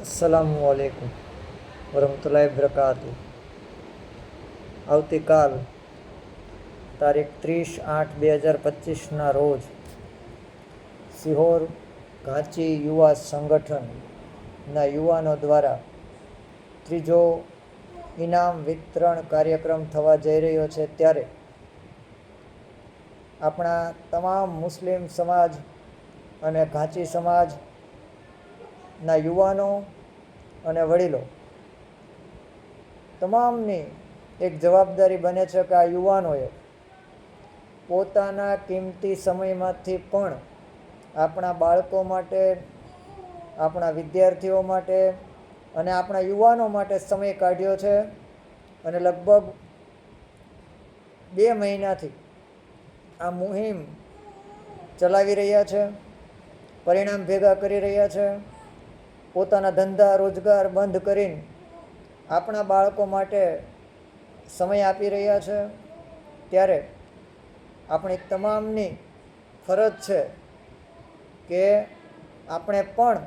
અસલામુ આલેકુમ વરહમતુલ્લાહિ બરકાતુ આવતીકાલ તારીખ ત્રીસ આઠ બે હજાર પચીસના રોજ સિહોર ઘાંચી યુવા સંગઠનના યુવાનો દ્વારા ત્રીજો ઇનામ વિતરણ કાર્યક્રમ થવા જઈ રહ્યો છે ત્યારે આપણા તમામ મુસ્લિમ સમાજ અને ઘાંચી સમાજના યુવાનો અને વડીલો. તમામની એક જવાબદારી બને છે કે આ યુવાનોએ પોતાના કિંમતી સમયમાંથી પણ આપણા બાળકો માટે, આપણા વિદ્યાર્થીઓ માટે અને આપણા યુવાનો માટે સમય કાઢ્યો છે અને લગભગ બે મહિનાથી આ મુહિમ ચલાવી રહ્યા છે, પરિણામ ભેગા કરી રહ્યા છે. પોતાના ધંધા રોજગાર બંધ કરીને આપણા બાળકો માટે સમય આપી રહ્યા છે. ત્યારે આપણી તમામની ફરજ છે કે આપણે પણ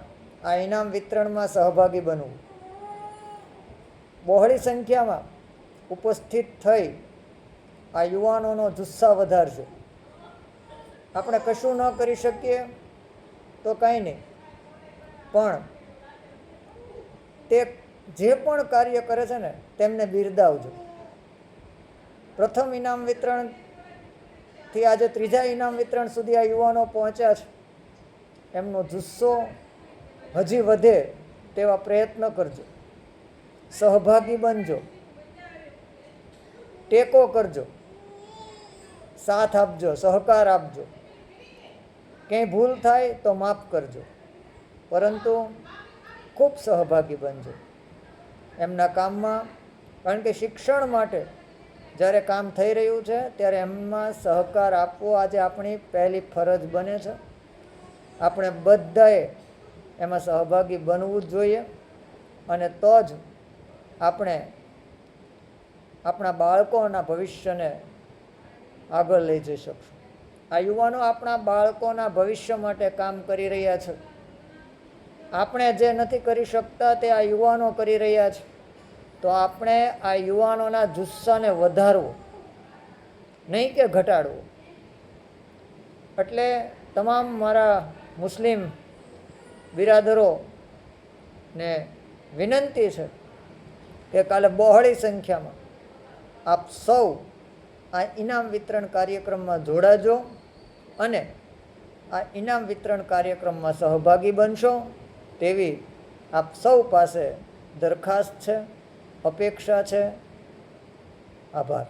આ ઇનામ વિતરણમાં સહભાગી બનવું. બહોળી સંખ્યામાં ઉપસ્થિત થઈ આ યુવાનોનો જુસ્સા વધારશે. આપણે કશું ન કરી શકીએ તો કાંઈ નહીં. પણ તે જે પણ કાર્ય કરે છે ને, તેમને બિરદાવજો. પ્રથમ ઇનામ વિતરણથી આજે ત્રીજા ઇનામ વિતરણ સુધી આ યુવાનો પહોંચ્યા છે. એમનો જુસ્સો હજી વધે તેવા પ્રયત્ન કરજો. સહભાગી બનજો. ટેકો કરજો. સાથ આપજો, સહકાર આપજો. ક્યાંય ભૂલ થાય તો માફ કરજો. પરંતુ ખૂબ સહભાગી બનજો. એમના કામમાં, કારણ કે શિક્ષણ માટે જ્યારે કામ થઈ રહ્યું છે, ત્યારે એમમાં સહકાર આપવો આજે આપણી પહેલી ફરજ બને છે. આપણે બધાએ એમાં સહભાગી બનવું જ જોઈએ અને તો જ આપણે આપણા બાળકોના ભવિષ્યને આગળ લઈ જઈ શકશું. આ યુવાનો આપણા બાળકોના ભવિષ્ય માટે કામ કરી રહ્યા છે. આપણે જે નથી કરી શકતા તે આ યુવાનો કરી રહ્યા છે. તો આપણે આ યુવાનોના જુસ્સાને વધારવો, નહીં કે ઘટાડવો. એટલે તમામ મારા મુસ્લિમ બિરાદરોને વિનંતી છે કે કાલે બહોળી સંખ્યામાં આપ સૌ આ ઇનામ વિતરણ કાર્યક્રમમાં જોડાજો અને આ ઇનામ વિતરણ કાર્યક્રમમાં સહભાગી બનશો. તેવી આપ સૌ પાસે દરખાસ્ત છે અપેક્ષા છે. આભાર.